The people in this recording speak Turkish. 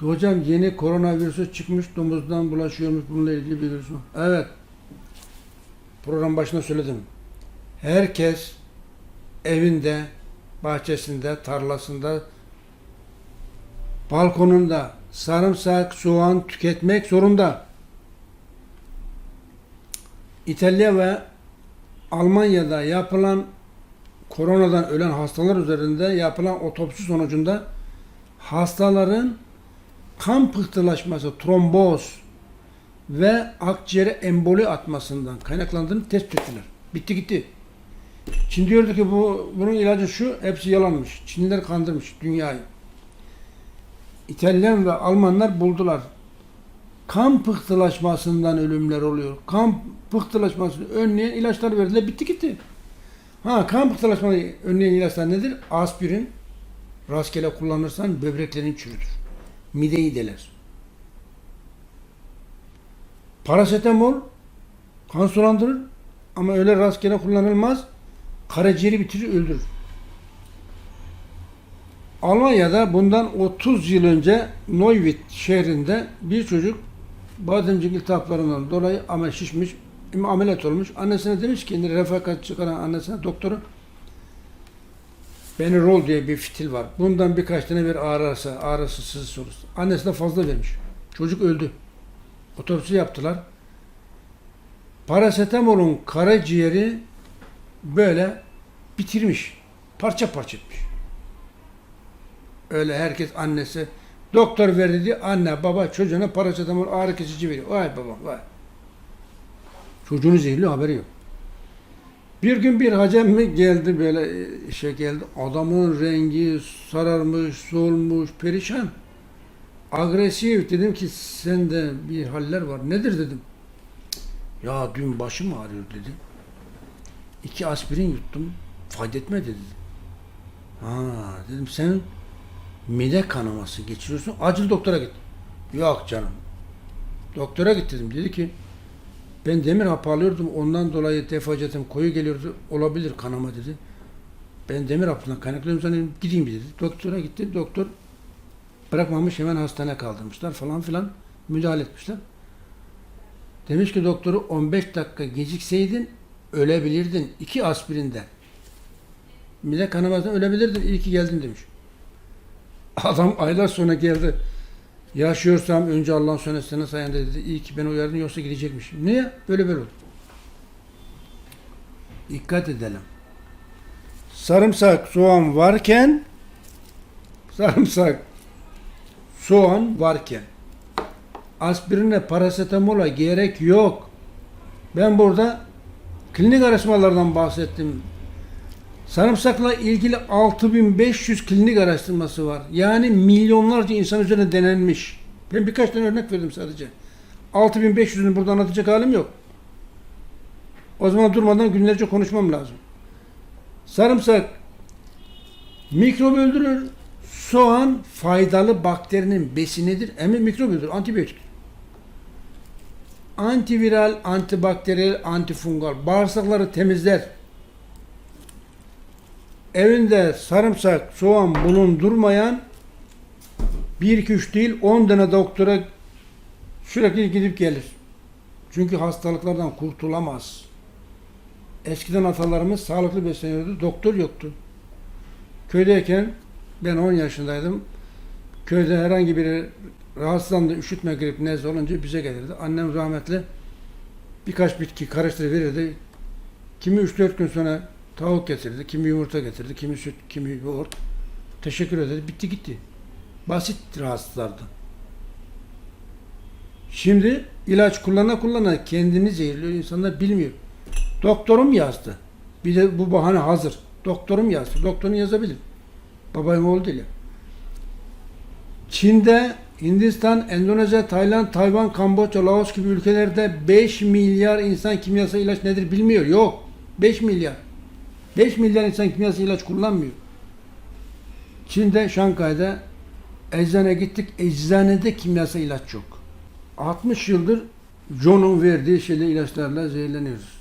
Hocam yeni koronavirüsü çıkmış domuzdan bulaşıyormuş bununla ilgili biliyorsun. mu? Evet. Program başında söyledim. Herkes evinde, bahçesinde, tarlasında, balkonunda sarımsak, soğan tüketmek zorunda. İtalya ve Almanya'da yapılan koronadan ölen hastalar üzerinde yapılan otopsi sonucunda hastaların kan pıhtılaşması, tromboz ve akciğere emboli atmasından kaynaklandığını tespit ettiler. Bitti gitti. Çin diyordu ki bu bunun ilacı şu, hepsi yalanmış. Çinliler kandırmış dünyayı. İtalyan ve Almanlar buldular. Kan pıhtılaşmasından ölümler oluyor. Kan pıhtılaşmasını önleyen ilaçlar verdiler, bitti gitti. Ha kan pıhtılaşmasını önleyen ilaçlar nedir? Aspirin. Rastgele kullanırsan böbreklerin çürütür mideyi deler. Parasetamol kan sulandırır ama öyle rastgele kullanılmaz. Karaciğeri bitirir, öldürür. Almanya'da bundan 30 yıl önce Neuwied şehrinde bir çocuk bademcik iltihaplarından dolayı ama şişmiş, ameliyat olmuş. Annesine demiş ki, refakat çıkaran annesine, doktoru Benirol diye bir fitil var. Bundan birkaç tane bir ağrısı, ağrısı, sızı olursa. Annesine fazla vermiş. Çocuk öldü. Otopsi yaptılar. Parasetamolun karaciğeri böyle bitirmiş. Parça parça etmiş. Öyle herkes annesi doktor verdi diye anne baba çocuğuna parasetamol ağrı kesici veriyor. Vay baba vay. Çocuğunu zehirli haberi yok. Bir gün bir hacem mi geldi böyle işe geldi. Adamın rengi sararmış, solmuş, perişan. Agresif dedim ki sende bir haller var. Nedir dedim. Ya dün başım ağrıyor dedi. İki aspirin yuttum. Fayda etmedi dedi. Ha dedim sen mide kanaması geçiriyorsun. Acil doktora git. Yok canım. Doktora git dedim. Dedi ki ben demir hapı alıyordum. Ondan dolayı defacetim koyu geliyordu. Olabilir kanama dedi. Ben demir hapından kaynaklıyorum zannediyorum. Gideyim dedi. Doktora gitti. Doktor bırakmamış hemen hastaneye kaldırmışlar falan filan. Müdahale etmişler. Demiş ki doktoru 15 dakika gecikseydin ölebilirdin. iki aspirinden. Mide kanamasından ölebilirdin. İyi ki geldin demiş. Adam aylar sonra geldi. Yaşıyorsam önce Allah'ın sonra senin sayende dedi. İyi ki beni uyardın yoksa gidecekmişim. Niye? Böyle böyle oldu. Dikkat edelim. Sarımsak, soğan varken sarımsak, soğan varken aspirine, parasetamola gerek yok. Ben burada klinik araştırmalardan bahsettim. Sarımsakla ilgili 6500 klinik araştırması var. Yani milyonlarca insan üzerine denenmiş. Ben birkaç tane örnek verdim sadece. 6500'ünü burada anlatacak halim yok. O zaman durmadan günlerce konuşmam lazım. Sarımsak mikrop öldürür. Soğan faydalı bakterinin besinidir. Hem mikrop öldürür, antibiyotik. Antiviral, antibakteriyel, antifungal. Bağırsakları temizler evinde sarımsak, soğan bulundurmayan 1 2 3 değil 10 tane doktora sürekli gidip gelir. Çünkü hastalıklardan kurtulamaz. Eskiden atalarımız sağlıklı besleniyordu, doktor yoktu. Köydeyken ben 10 yaşındaydım. Köyde herhangi biri rahatsızlandı, üşütme, grip, nezle olunca bize gelirdi. Annem rahmetli birkaç bitki karıştırıp verirdi. Kimi 3-4 gün sonra Tavuk getirdi, kimi yumurta getirdi, kimi süt, kimi yoğurt. Teşekkür ederim. Bitti gitti. Basit rahatsızlardı. Şimdi ilaç kullana kullana kendini zehirliyor. İnsanlar bilmiyor. Doktorum yazdı. Bir de bu bahane hazır. Doktorum yazdı. Doktorun yazabilir. Babayım oğlu değil ya. Çin'de, Hindistan, Endonezya, Tayland, Tayvan, Kamboçya, Laos gibi ülkelerde 5 milyar insan kimyasal ilaç nedir bilmiyor. Yok. 5 milyar. 5 milyar insan kimyasal ilaç kullanmıyor. Çin'de, Şangay'da eczane gittik. Eczanede kimyasal ilaç yok. 60 yıldır John'un verdiği şeyle ilaçlarla zehirleniyoruz.